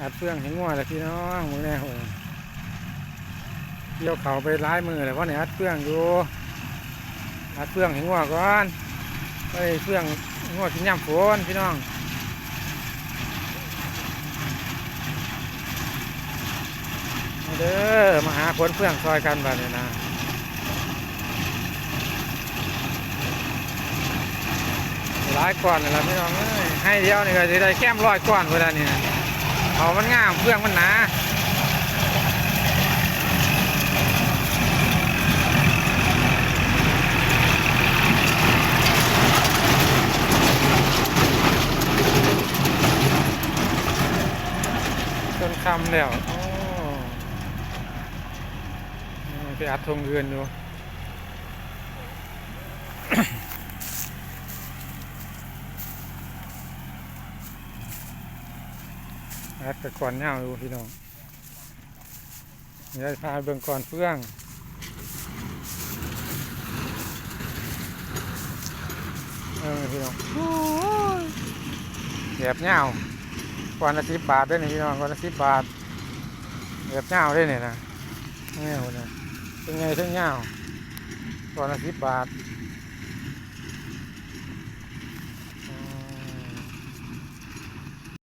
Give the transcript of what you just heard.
อัดเฟืองเห็นงัวเลยพี่น้องมึงแน่โหเกี่ยวเข่าไปร้ายมือเลยเพราะเนี่ยอัดเฟืองอยู่อัดเฟืองเห็นงัวก่อนไปเฟืองงัวกินย่ำฝนพี่น้องเด้อมาหาผลเฟืองซอยกันบ้านเลยนะหลายก้อนเลยละพี่น้องให้เดียวนี่ก็จะได้แก้มร้อยก้อนเวลานี่นะ เอามันงามเพื่องมันหนาจนคำแล้วโอ้ไปอัดทงเรือนอยู่ อัดกับก่อนเงาดูพี่น้องเดี๋ยพาเบิ่งก่อนเฟื่องเออพี่น้องแบบเงาก่อนละสิบบาทเด้วยนี่พี่น้องก่อนละสิบบาทแบบเงาด้วยนี่ยนะเงาเนี่ยเป็นไงถึงเงาก่อนละสิบบาท